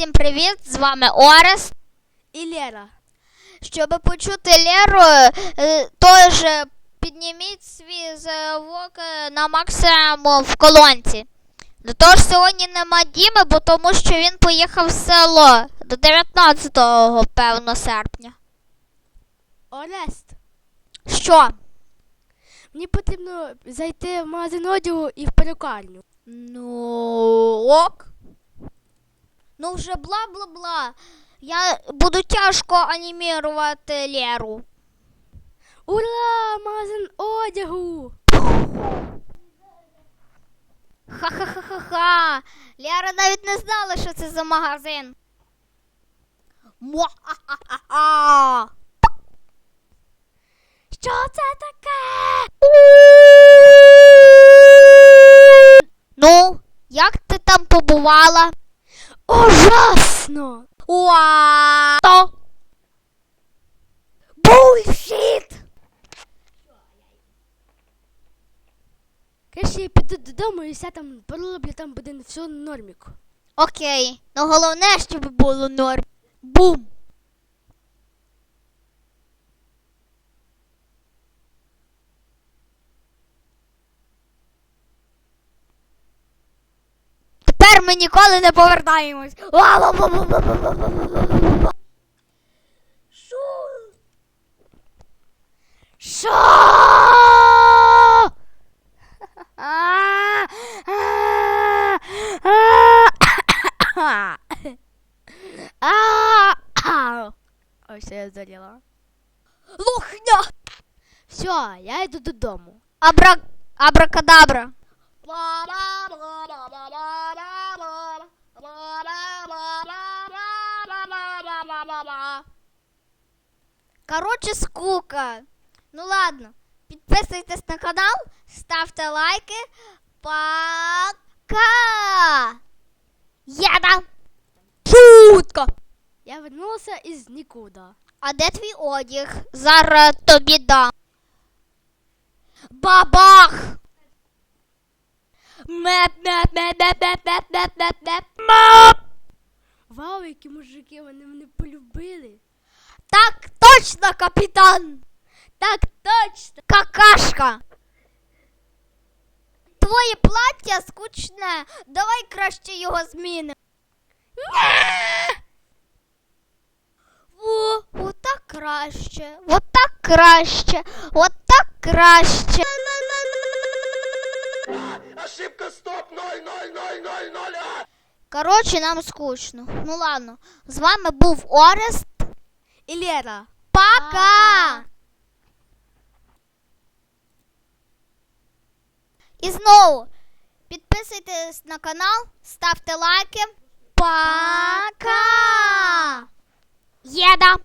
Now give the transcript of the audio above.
Всім привіт! З вами Орест. І Лера. Щоб почути Леру, е, тож е, підніміть свій звук е, на максимум в колонці. До того ж сьогодні нема Діми, бо тому що він поїхав в село до 19-го, певно, серпня. Орест. Що? Мені потрібно зайти в магазин одягу і в перукарню. Ну ок. Ну вже бла бла бла. Я буду тяжко анімірувати Леру. Ура! Магазин одягу! Ха-ха-ха-ха-ха. Лера навіть не знала, що це за магазин. Муа-ха-ха-ха. Що це таке? Ну, як ти там побувала? Ужасно! Уа! Бульшіт! Конечно, я піду додому і все там пороблю, там буде все норміку. Окей, ну головне, щоб було норм. Бум! тепер ми ніколи не повертаємось. Шо? Шо? Ось я залила. Лухня! Все, я йду додому. Абра... Абракадабра. Бла-бла-бла-бла-бла. Короче, скука. Ну ладно. Підписуйтесь на канал, ставте лайки. Пока! Єда! Шутка! Я вернулася із нікуди. А де твій одяг? Зараз тобі дам. Бабах! Меп, меп, меп, меп, меп, меп, меп, меп, меп. Вау, які мужики, вони мене точно, капітан! Так точно! Какашка! Твоє плаття скучне. Давай краще його змінимо. О, отак краще. Отак краще. Отак краще. Ошибка стоп 00000. А! Коротше, нам скучно. Ну ладно. З вами був Орест. І Лера. Пока! І знову підписуйтесь на канал, ставте лайки. Пока! Єда!